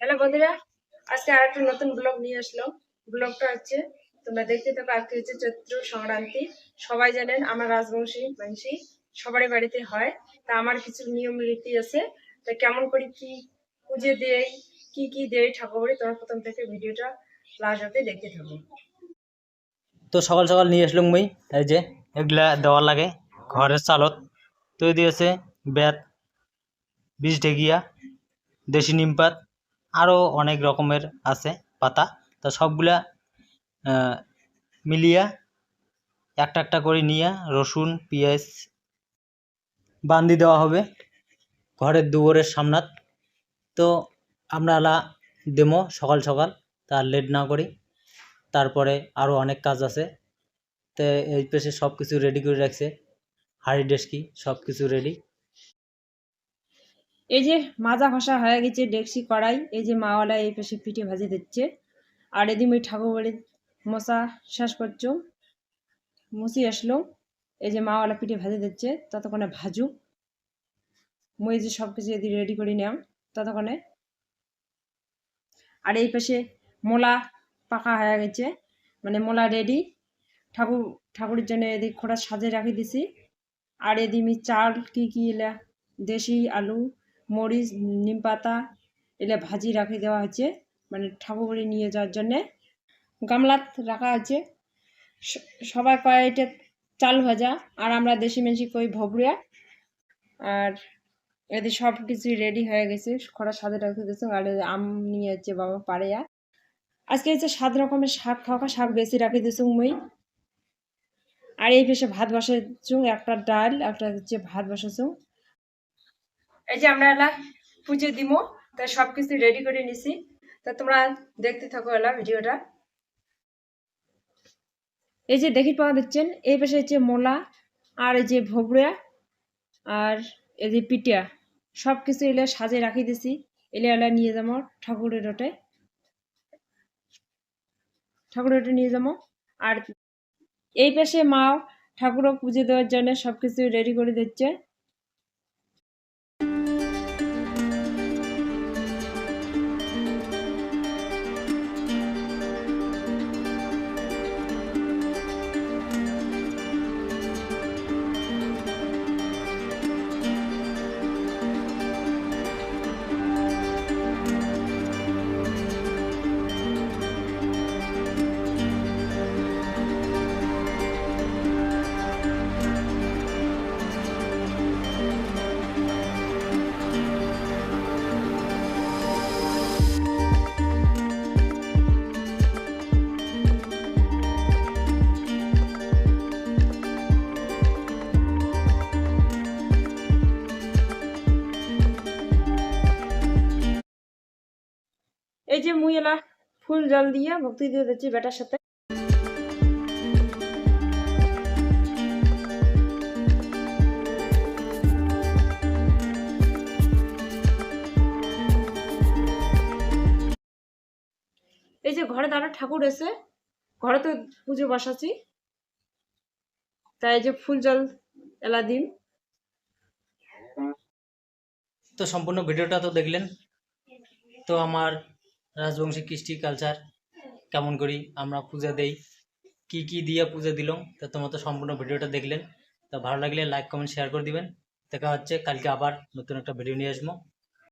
Hello বন্ধুরা, আজকে আর একটা নতুন ব্লগ নিয়ে আসলাম। ব্লগটা হচ্ছে, তোমরা দেখতে থাকো, আজকে হচ্ছে চৈত্র সংক্রান্তি। সবাই জানেন, আমার রাজবংশী, মানসি, সবারই বাড়িতে হয়। তা আমার কিছু নিয়ম রীতি আছে। তা কেমন করে, কি পুজো দেয় কি কি দেয় ঠাকুর তোমরা প্রথম থেকে ভিডিওটা লাস্ট অব্দি দেখতে থাকো। তো সকাল সকাল নিয়ে আসলাম মুই, এই যে, এগুলা দেওয়ার লাগে, ঘরের চালত। তো দিয়েছে বেত, বীজ ঢেকিয়া, দেশি নিম পাত আরও অনেক রকমের আছে পাতা। তা সবগুলা মিলিয়া একটা একটা করে নিয়ে রসুন, পেঁয়াজ বান্দি দেওয়া হবে ঘরের দুয়ারের সামনাত। তো আমরা দেমো সকাল সকাল, তার লেট না করি। তারপরে আরও অনেক কাজ আছে। তো এই পেশে সব কিছু রেডি করে রাখছে। হাড়ি ডেস্কি সব কিছু রেডি এই যে মাজা ঘষা হয়ে গেছে ডেকসি কড়াই, এই যে মাওয়ালা এই পাশে পিঠে ভাজি দিচ্ছে। আর এদিন ওই ঠাকুর বাড়ির মশা শেষ করছ। মুসি আসলো, এই যে মাওয়ালা পিঠে ভাজি দিচ্ছে, ততক্ষণে ভাজুক মই যে সব কিছু এদিকে রেডি করে নেওয়া ততক্ষণে। আর এই পাশে মোলা পাকা হয়ে গেছে মানে মোলা রেডি ঠাকুর, ঠাকুরের জন্য এদিক খোড়া সাজে রাখি দিছি। আর এদিকে চাল কি কি এলা, দেশি আলু মরিচ, নিম পাতা এলে ভাজি রাখি দেওয়া হচ্ছে মানে ঠাকুর নিয়ে যাওয়ার জন্যে গামলাত রাখা আছে। সবাই কয় এটা চাল ভাজা, আর আমরা দেশি মেশি কই ভবরিয়া। আর এদের সব কিছুই রেডি হয়ে গেছে খরা সাজে রাখতে গেছে আর আম নিয়ে যাচ্ছে বাবা পাড়েয়া আজকে হচ্ছে সাত রকমের শাক, খাওয়া শাক বেশি রাখি দিছুং মুই আর এই পেশে ভাত বসাইছু, একটা ডাল, একটা হচ্ছে ভাত বসাইছু। এই যে আমরা এলা পুজো দিমো তাই সব কিছু রেডি করে নিছি। তা তোমরা দেখতে থাকো এলা ভিডিওটা। এই যে দেখি পাওয়া দিচ্ছেন এই পাশে হচ্ছে মোলা, আর এই যে ভোগড়া, আর এই যে পিটিয়া। সব কিছু এলে সাজে রাখি দিছি। এলে এলা নিয়ে যাব ঠাকুরের ওটে ঠাকুরের ওটে নিয়ে যাব আর এই পাশে মা ঠাকুরও পুজো দেওয়ার জন্য সব কিছু রেডি করে দিচ্ছে। এই যে মুই এলা ফুল জল দিয়ে ভক্তি দিয়ে দিচ্ছি বেটার সাথে। এই যে ঘরে দাঁড়া ঠাকুর এসে, ঘরে তো পুজো বসাচ্ছি। তাই যে ফুল জল এলা দিন। তো সম্পূর্ণ ভিডিওটা তো দেখলেন। তো আমার রাজবংশী কৃষ্টি কালচার কেমন করি আমরা পূজা দেই, কি কি দিয়ে পূজা দিলাম তা তোমার তো সম্পূর্ণ ভিডিওটা দেখলেন। তা ভালো লাগলে লাইক কমেন্ট শেয়ার করে দিবেন। দেখা হচ্ছে, কালকে আবার নতুন একটা ভিডিও নিয়ে আসব।